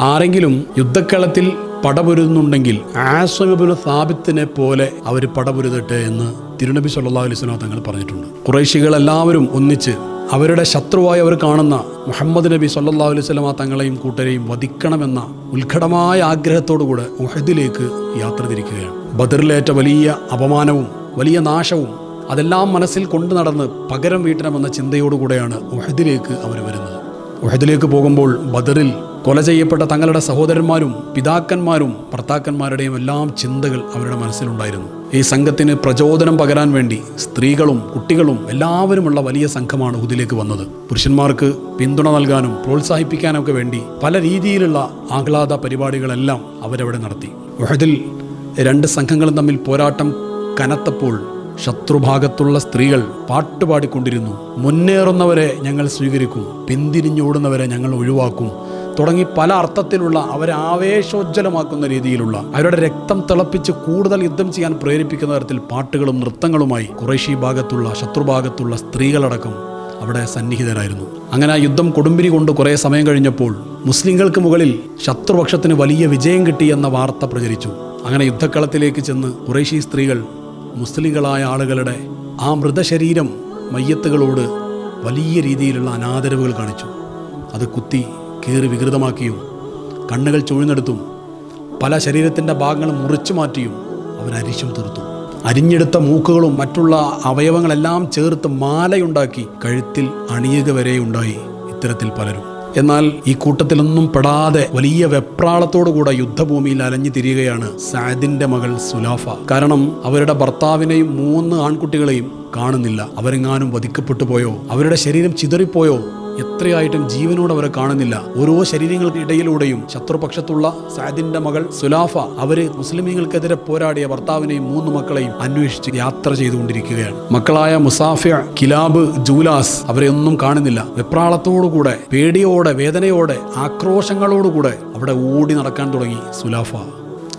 ആരെങ്കിലും യുദ്ധക്കളത്തിൽ പടപൊരുന്നുണ്ടെങ്കിൽ ആശ്വബുൽ സാബിത്തിനെ പോലെ അവർ പടപൊരുതട്ടെ എന്ന് തിരുനബി സല്ലാ അലൈഹി തങ്ങൾ പറഞ്ഞിട്ടുണ്ട്. കുറേശികൾ എല്ലാവരും ഒന്നിച്ച് അവരുടെ ശത്രുവായി അവർ കാണുന്ന മുഹമ്മദ് നബി സല്ലാ അലൈഹി സ്വലമ തങ്ങളെയും കൂട്ടരെയും വധിക്കണമെന്ന ഉത്കടമായ ആഗ്രഹത്തോടുകൂടെ ഉഹദിലേക്ക് യാത്ര തിരിക്കുകയാണ്. ബദറിലേറ്റ വലിയ അപമാനവും വലിയ നാശവും അതെല്ലാം മനസ്സിൽ കൊണ്ടു നടന്ന് പകരം വീട്ടണമെന്ന ചിന്തയോടുകൂടെയാണ് ഉഹദിലേക്ക് അവർ വരുന്നത്. ഉഹദിലേക്ക് പോകുമ്പോൾ ബദറിൽ കൊല ചെയ്യപ്പെട്ട തങ്ങളുടെ സഹോദരന്മാരും പിതാക്കന്മാരും ഭർത്താക്കന്മാരുടെയും എല്ലാം ചിന്തകൾ അവരുടെ മനസ്സിലുണ്ടായിരുന്നു. ഈ സംഘത്തിന് പ്രചോദനം പകരാൻ വേണ്ടി സ്ത്രീകളും കുട്ടികളും എല്ലാവരുമുള്ള വലിയ സംഘമാണ് ഹുദിലേക്ക് വന്നത്. പുരുഷന്മാർക്ക് പിന്തുണ നൽകാനും പ്രോത്സാഹിപ്പിക്കാനൊക്കെ വേണ്ടി പല രീതിയിലുള്ള ആഹ്ലാദ പരിപാടികളെല്ലാം അവരവിടെ നടത്തി. ഉഹദിൽ രണ്ട് സംഘങ്ങളും തമ്മിൽ പോരാട്ടം കനത്തപ്പോൾ ശത്രുഭാഗത്തുള്ള സ്ത്രീകൾ പാട്ടുപാടിക്കൊണ്ടിരുന്നു. മുന്നേറുന്നവരെ ഞങ്ങൾ സ്വീകരിക്കും പിന്തിരിഞ്ഞോടുന്നവരെ ഞങ്ങൾ ഒഴിവാക്കും. തുടങ്ങി പല അർത്ഥത്തിലുള്ള അവരെ ആവേശോജ്ജലമാക്കുന്ന രീതിയിലുള്ള അവരുടെ രക്തം തിളപ്പിച്ച് കൂടുതൽ യുദ്ധം ചെയ്യാൻ പ്രേരിപ്പിക്കുന്ന തരത്തിൽ പാട്ടുകളും നൃത്തങ്ങളുമായി കുറേശി ഭാഗത്തുള്ള ശത്രുഭാഗത്തുള്ള സ്ത്രീകളടക്കം അവിടെ സന്നിഹിതരായിരുന്നു. അങ്ങനെ ആ യുദ്ധം കൊടുമ്പിരി കൊണ്ട് കുറേ സമയം കഴിഞ്ഞപ്പോൾ മുസ്ലിങ്ങൾക്ക് മുകളിൽ ശത്രുപക്ഷത്തിന് വലിയ വിജയം കിട്ടിയെന്ന വാർത്ത പ്രചരിച്ചു. അങ്ങനെ യുദ്ധക്കളത്തിലേക്ക് ചെന്ന് കുറേശി സ്ത്രീകൾ മുസ്ലിങ്ങളായ ആളുകളുടെ ആ മൃതശരീരം മയ്യത്തുകളോട് വലിയ രീതിയിലുള്ള അനാദരവുകൾ കാണിച്ചു. അത് കുത്തി കീറി വികൃതമാക്കിയും കണ്ണുകൾ ചുഴിഞ്ഞെടുത്തും പല ശരീരത്തിന്റെ ഭാഗങ്ങൾ മുറിച്ചു മാറ്റിയും അവർ അരിശം തീർത്തു. അരിഞ്ഞെടുത്ത മൂക്കുകളും മറ്റുള്ള അവയവങ്ങളെല്ലാം ചേർത്ത് മാലയുണ്ടാക്കി കഴുത്തിൽ അണിയുക വരെ ഉണ്ടായി ഇത്തരത്തിൽ പലരും. എന്നാൽ ഈ കൂട്ടത്തിലൊന്നും പെടാതെ വലിയ വെപ്രാളത്തോടുകൂടെ യുദ്ധഭൂമിയിൽ അലഞ്ഞു തിരിയുകയാണ് സാദിന്റെ മകൾ സുലാഫ. കാരണം അവരുടെ ഭർത്താവിനെയും മൂന്ന് ആൺകുട്ടികളെയും കാണുന്നില്ല. അവരെങ്ങാനും വധിക്കപ്പെട്ടു പോയോ? അവരുടെ ശരീരം ചിതറിപ്പോയോ? എത്രയായിട്ടും ജീവനോട് അവരെ കാണുന്നില്ല. ഓരോ ശരീരങ്ങൾക്ക് ഇടയിലൂടെയും ശത്രുപക്ഷത്തുള്ള സാദിന്റെ മകൾ സുലാഫ അവർ മുസ്ലിമീങ്ങൾക്കെതിരെ പോരാടിയ ഭർത്താവിനെയും മൂന്ന് മക്കളെയും അന്വേഷിച്ച് യാത്ര ചെയ്തുകൊണ്ടിരിക്കുകയാണ്. മക്കളായ മുസാഫിയ കിലാബ് ജൂലാസ് അവരെ ഒന്നും കാണുന്നില്ല. വെപ്രാളത്തോടുകൂടെ പേടിയോടെ വേദനയോടെ ആക്രോശങ്ങളോടുകൂടെ അവിടെ ഓടി നടക്കാൻ തുടങ്ങി സുലാഫ.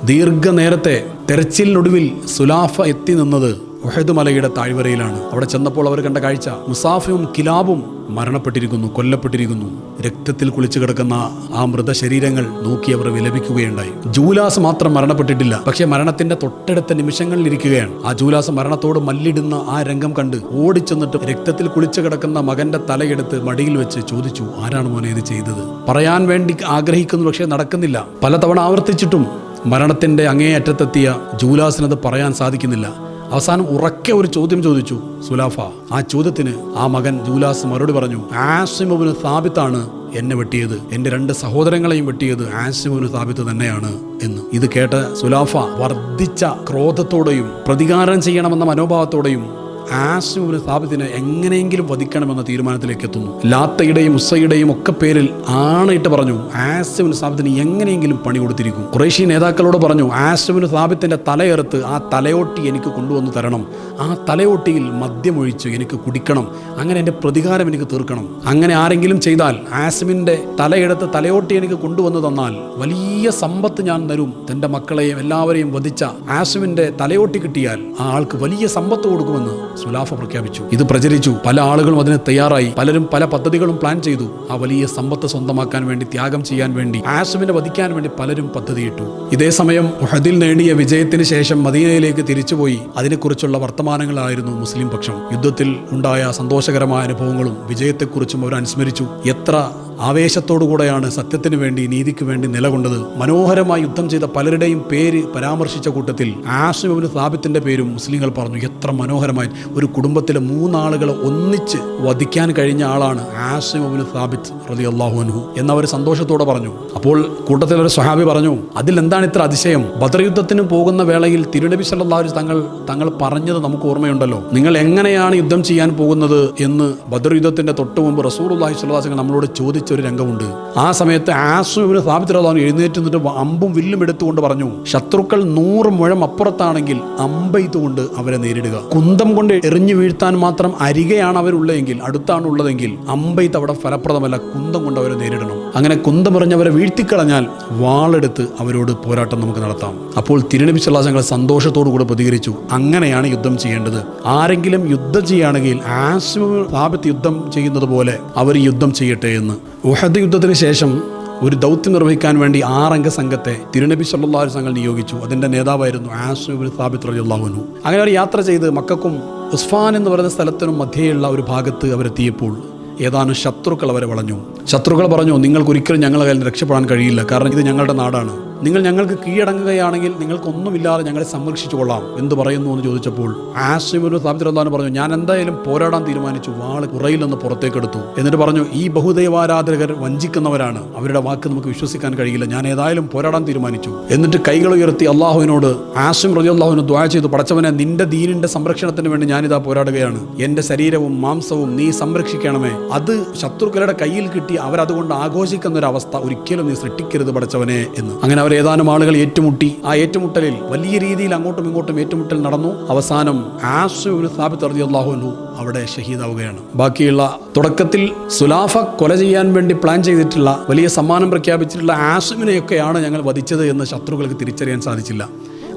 ദീർഘനേരത്തെ തെരച്ചിലിനൊടുവിൽ സുലാഫ എത്തി നിന്നത് ഉഹദ് മലയുടെ താഴ്വരയിലാണ്. അവിടെ ചെന്നപ്പോൾ അവർ കണ്ട കാഴ്ച മുസാഫിയും കിലാബും മരണപ്പെട്ടിരിക്കുന്നു കൊല്ലപ്പെട്ടിരിക്കുന്നു. രക്തത്തിൽ കുളിച്ചു കിടക്കുന്ന ആ മൃതശരീരങ്ങൾ നോക്കി അവർ വിലപിക്കുകയുണ്ടായി. ജൂലാസ് മാത്രം മരണപ്പെട്ടിട്ടില്ല പക്ഷെ മരണത്തിന്റെ തൊട്ടടുത്ത നിമിഷങ്ങളിൽ ഇരിക്കുകയാണ്. ആ ജൂലാസ് മരണത്തോട് മല്ലിടുന്ന ആ രംഗം കണ്ട് ഓടിച്ചെന്നിട്ട് രക്തത്തിൽ കുളിച്ചു കിടക്കുന്ന മകന്റെ തലയെടുത്ത് മടിയിൽ വെച്ച് ചോദിച്ചു ആരാണ് മോനെ ഇത് ചെയ്തത്? പറയാൻ വേണ്ടി ആഗ്രഹിക്കുന്നു പക്ഷേ നടക്കുന്നില്ല. പലതവണ ആവർത്തിച്ചിട്ടും മരണത്തിന്റെ അങ്ങേയറ്റത്തെത്തിയ ജൂലാസിനത് പറയാൻ സാധിക്കുന്നില്ല. അവസാനം ഉറക്കെ ഒരു ചോദ്യം ചോദിച്ചു സുലാഫ ആ ചോദ്യത്തിന് ആ മകൻ ജൂലാസ് മറുപടി പറഞ്ഞു ആസിമുബിന് സ്ഥാപിത്താണ് എന്നെ വെട്ടിയത്. എന്റെ രണ്ട് സഹോദരങ്ങളെയും വെട്ടിയത് ആസിമുബിന് സ്ഥാപിത്ത് തന്നെയാണ് എന്ന്. ഇത് കേട്ട സുലാഫ വർദ്ധിച്ച ക്രോധത്തോടെയും പ്രതികാരം ചെയ്യണമെന്ന മനോഭാവത്തോടെയും ആസിമുബിന് സ്ഥാപിത്തിനെ എങ്ങനെയെങ്കിലും വധിക്കണമെന്ന തീരുമാനത്തിലേക്ക് എത്തുന്നു. ലാത്തയുടെയും ഉസ്സയുടെയും ഒക്കെ പേരിൽ ആണയിട്ട് പറഞ്ഞു ആസിമുന് സ്ഥാപിത്തിന് എങ്ങനെയെങ്കിലും പണി കൊടുത്തിരിക്കും. കുറേശ്ശി നേതാക്കളോട് പറഞ്ഞു ആസിമുന് സ്ഥാപിത്തിന്റെ തലയെറുത്ത് ആ തലയോട്ടി എനിക്ക് കൊണ്ടുവന്ന് തരണം. ആ തലയോട്ടിയിൽ മദ്യമൊഴിച്ച് എനിക്ക് കുടിക്കണം. അങ്ങനെ എന്റെ പ്രതികാരം എനിക്ക് തീർക്കണം. അങ്ങനെ ആരെങ്കിലും ചെയ്താൽ ആസിമിന്റെ തലയെടുത്ത് തലയോട്ടി എനിക്ക് കൊണ്ടുവന്നു തന്നാൽ വലിയ സമ്പത്ത് ഞാൻ തരും. തന്റെ മക്കളെയും എല്ലാവരെയും വധിച്ച ആസിമിന്റെ തലയോട്ടി കിട്ടിയാൽ ആ ആൾക്ക് വലിയ സമ്പത്ത് കൊടുക്കുമെന്ന് സുലാഫ പ്രഖ്യാപിച്ചു. ഇത് പ്രചരിച്ചു. പല ആളുകളും അതിന് തയ്യാറായി. പലരും പല പദ്ധതികളും പ്ലാൻ ചെയ്തു. ആ വലിയ സമ്പത്ത് സ്വന്തമാക്കാൻ വേണ്ടി ത്യാഗം ചെയ്യാൻ വേണ്ടി ആസുവിനെ വധിക്കാൻ വേണ്ടി പലരും പദ്ധതിയിട്ടു ഇതേ സമയം ഉഹദിൽ നേടിയ വിജയത്തിന് ശേഷം മദീനയിലേക്ക് തിരിച്ചുപോയി. അതിനെക്കുറിച്ചുള്ള വർത്തമാനങ്ങളായിരുന്നു മുസ്ലിം പക്ഷം. യുദ്ധത്തിൽ ഉണ്ടായ സന്തോഷകരമായ അനുഭവങ്ങളും വിജയത്തെക്കുറിച്ചും അവർ അനുസ്മരിച്ചു. എത്ര ആവേശത്തോടുകൂടെയാണ് സത്യത്തിന് വേണ്ടി നീതിക്ക് വേണ്ടി നിലകൊണ്ടത്. മനോഹരമായി യുദ്ധം ചെയ്ത പലരുടെയും പേര് പരാമർശിച്ച കൂട്ടത്തിൽ ആസിമിന് സാബിത്തിന്റെ പേരും മുസ്ലിങ്ങൾ പറഞ്ഞു. എത്ര മനോഹരമായി ഒരു കുടുംബത്തിലെ മൂന്നാളുകളെ ഒന്നിച്ച് വധിക്കാൻ കഴിഞ്ഞ ആളാണ് ആസിമിന് സാബിത്ത് റതി അള്ളാഹു അൻഹു എന്നവർ സന്തോഷത്തോടെ പറഞ്ഞു. അപ്പോൾ കൂട്ടത്തിൽ ഒരു സ്വഹാബി പറഞ്ഞു അതിൽ എന്താണ് ഇത്ര അതിശയം? ബദർ യുദ്ധത്തിന് പോകുന്ന വേളയിൽ തിരുനബി സല്ലാഹു തങ്ങൾ തങ്ങൾ പറഞ്ഞത് നമുക്ക് ഓർമ്മയുണ്ടല്ലോ. നിങ്ങൾ എങ്ങനെയാണ് യുദ്ധം ചെയ്യാൻ പോകുന്നത്? എന്ന് ബദർ യുദ്ധത്തിന്റെ തൊട്ട് മുമ്പ് റസൂർ അള്ളാഹി സ്വല്ലാസ് നമ്മളോട് ചോദിച്ച ഒരു രംഗമുണ്ട്. ആ സമയത്ത് ആസുവിന് സ്ഥാപിച്ചിട്ടുള്ളതാണ് എഴുന്നേറ്റ് നിന്നിട്ട് അമ്പും വില്ലും എടുത്തുകൊണ്ട് പറഞ്ഞു ശത്രുക്കൾ നൂറ് മുഴം അപ്പുറത്താണെങ്കിൽ അമ്പെയ്ത്തുകൊണ്ട് അവരെ നേരിടുക. കുന്തം കൊണ്ട് എറിഞ്ഞു വീഴ്ത്താൻ മാത്രം അരികെയാണ് അവരുള്ളതെങ്കിൽ അടുത്താണ് ഉള്ളതെങ്കിൽ അമ്പെയ്ത്ത് അവിടെ ഫലപ്രദമല്ല കുന്തം കൊണ്ട് അവരെ നേരിടണം. അങ്ങനെ കുന്തം കുന്തമെറിഞ്ഞവരെ വീഴ്ത്തിക്കളഞ്ഞാൽ വാളെടുത്ത് അവരോട് പോരാട്ടം നമുക്ക് നടത്താം. അപ്പോൾ തിരുനബി സല്ലാസങ്ങൾ സന്തോഷത്തോടു കൂടെ പ്രതികരിച്ചു. അങ്ങനെയാണ് യുദ്ധം ചെയ്യേണ്ടത്. ആരെങ്കിലും യുദ്ധം ചെയ്യുകയാണെങ്കിൽ സ്ഥാപത്ത് യുദ്ധം ചെയ്യുന്നത് പോലെ അവർ യുദ്ധം ചെയ്യട്ടെ എന്ന്. ഉഹദ് യുദ്ധത്തിന് ശേഷം ഒരു ദൗത്യം നിർവഹിക്കാൻ വേണ്ടി ആറംഗ സംഘത്തെ തിരുനബി അലൈഹി സംഘങ്ങൾ നിയോഗിച്ചു. അതിന്റെ നേതാവായിരുന്നു ആസുബിൻ സാബിത്ത് റളിയല്ലാഹുനു അങ്ങനെ അവർ യാത്ര ചെയ്ത് മക്കൾക്കും ഉസ്ഫാൻ എന്ന് പറയുന്ന സ്ഥലത്തിനും മധ്യേയുള്ള ഒരു ഭാഗത്ത് അവരെത്തിയപ്പോൾ ഏതാനും ശത്രുക്കൾ അവരെ വളഞ്ഞു. ശത്രുക്കൾ പറഞ്ഞു നിങ്ങൾക്ക് ഒരിക്കലും ഞങ്ങളെ കയ്യിൽ രക്ഷപ്പെടാൻ കഴിയില്ല. കാരണം ഇത് ഞങ്ങളുടെ നാടാണ്. നിങ്ങൾ ഞങ്ങൾക്ക് കീഴടങ്ങുകയാണെങ്കിൽ നിങ്ങൾക്കൊന്നുമില്ലാതെ ഞങ്ങളെ സംരക്ഷിച്ചു കൊള്ളാം. എന്ത് പറയുന്നു എന്ന് ചോദിച്ചപ്പോൾ ആശ്രമം സാബിദ്രന്താൻ പറഞ്ഞു ഞാൻ എന്തായാലും പോരാടാൻ തീരുമാനിച്ചു. വാൾ കുറയിൽ നിന്ന് പുറത്തേക്കെടുത്തു. എന്നിട്ട് പറഞ്ഞു ഈ ബഹുദൈവാരാധകർ വഞ്ചിക്കുന്നവരാണ്. അവരുടെ വാക്ക് നമുക്ക് വിശ്വസിക്കാൻ കഴിയില്ല. ഞാൻ ഏതായാലും പോരാടാൻ തീരുമാനിച്ചു. എന്നിട്ട് കൈകൾ ഉയർത്തി അള്ളാഹുവിനോട് ആസിം റജി അള്ളാഹുവിന് ദ്വാ ചെയ്തു പടച്ചവനെ നിന്റെ ദീനിന്റെ സംരക്ഷണത്തിന് വേണ്ടി ഞാനിതാ പോരാടുകയാണ്. എന്റെ ശരീരവും മാംസവും നീ സംരക്ഷിക്കണമേ. അത് ശത്രുക്കളുടെ കയ്യിൽ കിട്ടി അവരതുകൊണ്ട് ആഘോഷിക്കുന്ന ഒരു അവസ്ഥ ഒരിക്കലും നീ സൃഷ്ടിക്കരുത് പടച്ചവനെ എന്ന്. അങ്ങനെ ഏതാനും ആളുകൾ ഏറ്റുമുട്ടി. ആ ഏറ്റുമുട്ടലിൽ വലിയ രീതിയിൽ അങ്ങോട്ടും ഇങ്ങോട്ടും ഏറ്റുമുട്ടൽ നടന്നു. അവസാനം ആസുവിന് സ്ഥാപിത്ത് അറിയ അള്ളാഹുനു അവിടെ ഷഹീദാവുകയാണ്. ബാക്കിയുള്ള തുടക്കത്തിൽ സുലാഫ കൊല ചെയ്യാൻ വേണ്ടി പ്ലാൻ ചെയ്തിട്ടുള്ള വലിയ സമ്മാനം പ്രഖ്യാപിച്ചിട്ടുള്ള ആസുവിനെയൊക്കെയാണ് ഞങ്ങൾ വധിച്ചത് എന്ന് ശത്രുക്കൾക്ക് തിരിച്ചറിയാൻ സാധിച്ചില്ല.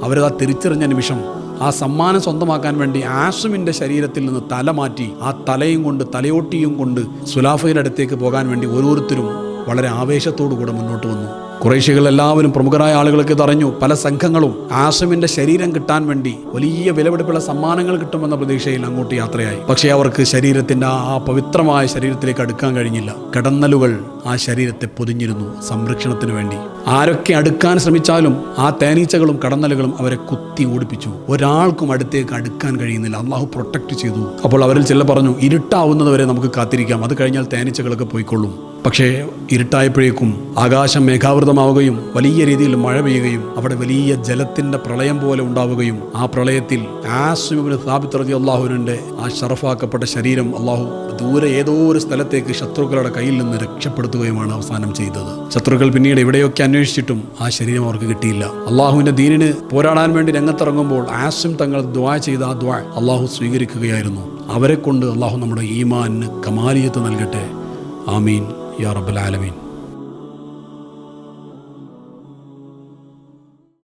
അവരത് ആ തിരിച്ചറിഞ്ഞ നിമിഷം ആ സമ്മാനം സ്വന്തമാക്കാൻ വേണ്ടി ആസുമിന്റെ ശരീരത്തിൽ നിന്ന് തല മാറ്റി ആ തലയും കൊണ്ട് തലയോട്ടിയും കൊണ്ട് സുലാഫയുടെ അടുത്തേക്ക് പോകാൻ വേണ്ടി ഓരോരുത്തരും വളരെ ആവേശത്തോടു കൂടെ മുന്നോട്ട് വന്നു. കുറേശികൾ എല്ലാവരും പ്രമുഖരായ ആളുകളൊക്കെ തറഞ്ഞു പല സംഘങ്ങളും ആശമിന്റെ ശരീരം കിട്ടാൻ വേണ്ടി വലിയ വിലപിടിപ്പുള്ള സമ്മാനങ്ങൾ കിട്ടുമെന്ന പ്രതീക്ഷയിൽ അങ്ങോട്ട് യാത്രയായി. പക്ഷേ അവർക്ക് ശരീരത്തിന്റെ ആ പവിത്രമായ ശരീരത്തിലേക്ക് അടുക്കാൻ കഴിഞ്ഞില്ല. കടന്നലുകൾ ആ ശരീരത്തെ പൊതിഞ്ഞിരുന്നു സംരക്ഷണത്തിന് വേണ്ടി. ആരൊക്കെ അടുക്കാൻ ശ്രമിച്ചാലും ആ തേനീച്ചകളും കടന്നലുകളും അവരെ കുത്തി ഓടിപ്പിച്ചു. ഒരാൾക്കും അടുത്തേക്ക് അടുക്കാൻ കഴിയുന്നില്ല. അള്ളാഹു പ്രൊട്ടക്ട് ചെയ്തു. അപ്പോൾ അവരിൽ ചില പറഞ്ഞു ഇരുട്ടാവുന്നത് വരെ നമുക്ക് കാത്തിരിക്കാം. അത് കഴിഞ്ഞാൽ തേനീച്ചകളൊക്കെ പോയിക്കൊള്ളും. പക്ഷേ ഇരുട്ടായപ്പോഴേക്കും ആകാശം മേഘാവൃതമാവുകയും വലിയ രീതിയിൽ മഴ പെയ്യുകയും അവിടെ വലിയ ജലത്തിന്റെ പ്രളയം പോലെ ഉണ്ടാവുകയും ആ പ്രളയത്തിൽ ആസുമിന് സ്ഥാപിത്ത് റതി അള്ളാഹുവിന്റെ ആ ഷറഫാക്കപ്പെട്ട ശരീരം അള്ളാഹു ദൂരെ ഏതോ ഒരു സ്ഥലത്തേക്ക് ശത്രുക്കളുടെ കയ്യിൽ നിന്ന് രക്ഷപ്പെടുത്തുകയുമാണ് അവസാനം ചെയ്തത്. ശത്രുക്കൾ പിന്നീട് എവിടെയൊക്കെ അന്വേഷിച്ചിട്ടും ആ ശരീരം അവർക്ക് കിട്ടിയില്ല. അള്ളാഹുവിന്റെ ദീനിന് പോരാടാൻ വേണ്ടി രംഗത്തിറങ്ങുമ്പോൾ ആസും തങ്ങൾ ദ്വാ ചെയ്ത ആ ദ്വാ അള്ളാഹു സ്വീകരിക്കുകയായിരുന്നു. അവരെ കൊണ്ട് അള്ളാഹു നമ്മുടെ ഈമാന് കമാലിയത്ത് നൽകട്ടെ. ആമീൻ. യാ റബ്ബൽ ആലമീൻ.